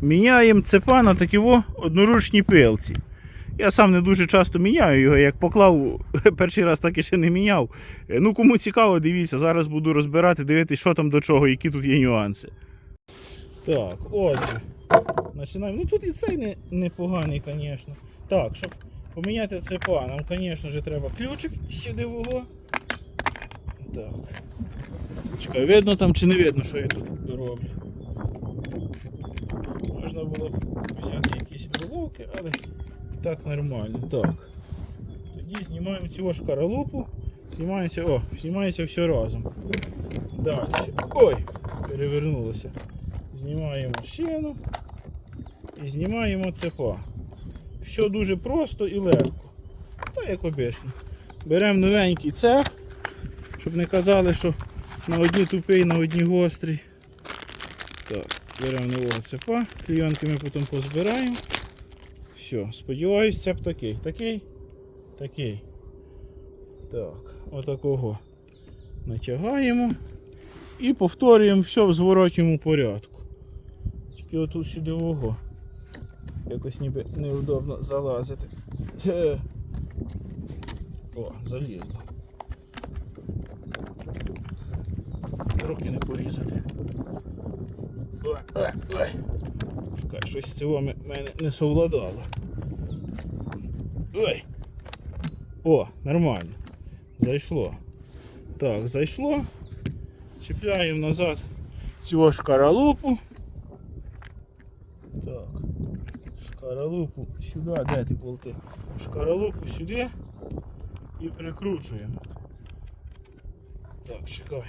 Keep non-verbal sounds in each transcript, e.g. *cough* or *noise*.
Міняємо цепа на такі во одноручні пилці. Я сам не дуже часто міняю його, як поклав *laughs* перший раз так і ще не міняв. Е, Ну, кому цікаво, дивіться, зараз буду розбирати, дивитися, що там до чого, які тут є нюанси. Так, отже. Починаємо. Ну тут і цей не, непоганий, звісно. Так, щоб поміняти цепа, нам, звісно треба ключик сюди вого. Так. Чекай, видно там чи не видно, що я тут роблю. Можна було взяти якісь головки, але так нормально. Так. Тоді знімаємо цього шкаралупу. Знімається, о, знімається все разом. Далі. Ой! Перевернулося. Знімаємо шину і знімаємо цепа. Все дуже просто і легко. Та як обично. Беремо новенький цеп, щоб не казали, що на одні тупий, на одні гострий. Так, беремо нового цепа, клієнки ми потім позбираємо. Все, сподіваюсь, цеп такий. Такий, такий. Так, отакого натягаємо і повторюємо все в зворотньому порядку. Тільки отут сюди ого. Якось ніби неудобно залазити. Е. О, залізло. Руки не порізати. Ой, ой, ой. Чекай, щось з цього м- мене не совладало. Ой. О, нормально. Зайшло. Так, зайшло. Чіпляємо назад цього шкаралупу. Так. Шкаралупу сюди, де ти болти? Шкаралупу сюди і прикручуємо. Так, чекай.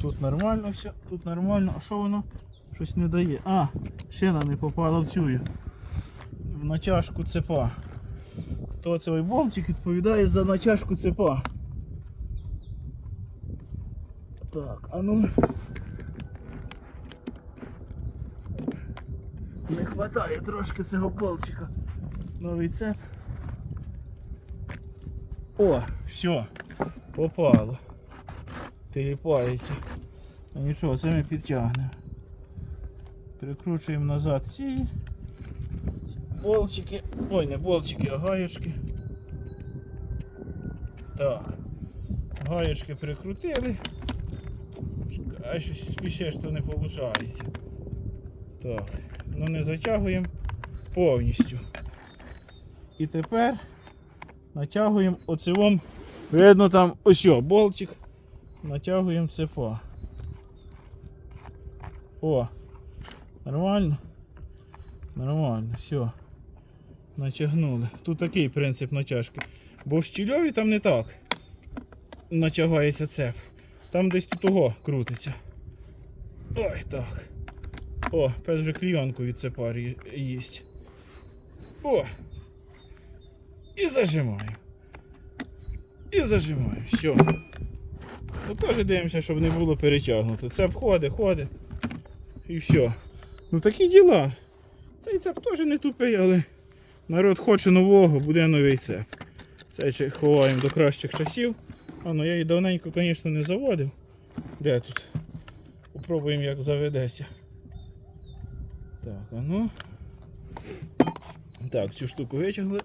Тут нормально все, тут нормально. А що воно? Щось не дає. А, шина не попала в цю. В натяжку цепа. Хто цей болтик відповідає за натяжку цепа. Так, а ну. Не хватає трошки цього болтика. Новий цеп. О, все, попало. Теліпається. Ну нічого, це ми підтягнемо. Прикручуємо назад ці болтики. Ой, не болтики, а гаєчки. Так. Гаєчки прикрутили. А щось спіше, що не виходить. Так, ну не затягуємо повністю. І тепер натягуємо оцевом. Видно там ось болтик. Натягуємо цепа. О, нормально? Нормально, все. Натягнули. Тут такий принцип натяжки. Бо в щільові там не так натягається цеп. Там десь тут того крутиться. Ой, так. О, пес вже клійонку від цепа їсть. О! І зажимаю. І зажимаю. Все. Ну теж дивимося, щоб не було перетягнуто. Цеп ходить, ходить. І все. Ну такі діла. Цей цеп теж не тупий, але народ хоче нового, буде новий цеп. Ще ховаємо до кращих часів. А ну я її давненько, звісно, не заводив. Де тут? Попробуємо як заведеться. Так, а ну. Так, цю штуку витягли.